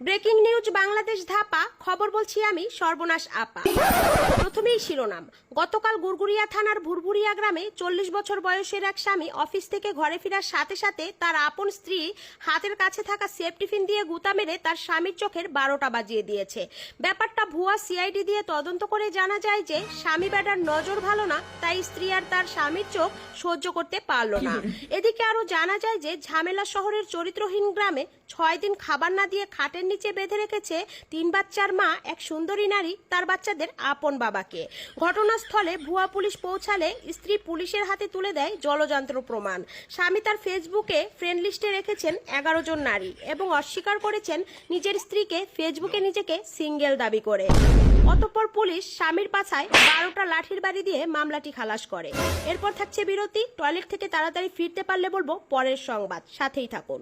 Breaking news Bangladesh Dhapa খবর বলছি আমি, সর্বনাশ আপা। প্রথমেই শিরোনাম। গতকাল গুরগুরিয়া থানার ভুরভুরিয়া গ্রামে চল্লিশ বছর বয়সের এক স্বামী অফিস থেকে ঘরে ফেরার সাথে সাথে তার আপন স্ত্রী হাতের কাছে থাকা সেফ টিফিন দিয়ে গুতা মেরে তার স্বামীর চোখের বারোটা বাজিয়ে দিয়েছে। ব্যাপারটা ভুয়া সিআইডি দিয়ে তদন্ত করে জানা যায় যে, স্বামী বেটার নজর ভালো না, তাই স্ত্রী আর তার স্বামীর চোখ সহ্য করতে পারল না। এদিকে আরও জানা যায় যে, ঝামেলা শহরের চরিত্রহীন গ্রামে ছয় দিন খাবার না দিয়ে খাটের নিচে বেঁধে রেখেছে তিন বাচ্চার মা এক সুন্দরী নারী, তার বাচ্চাদের আপন বাবাকে। ঘটনাস্থলে ভুয়া পুলিশ পৌঁছালে স্ত্রী পুলিশের হাতে তুলে দেয় জলযন্ত্র প্রমাণ। স্বামী তার ফেসবুকে ফ্রেন্ড লিস্টে রেখেছেন এগারো জন নারী এবং অস্বীকার করেছেন নিজের স্ত্রীকে ফেসবুকে নিজেকে সিঙ্গেল দাবি করে। অতঃপর পুলিশ স্বামীর পাছায় বারোটা লাঠির বাড়ি দিয়ে মামলাটি খালাস করে। এরপর থাকছে বিরতি, টয়লেট থেকে তাড়াতাড়ি ফিরতে পারলে বলব পরের সংবাদ। সাথেই থাকুন।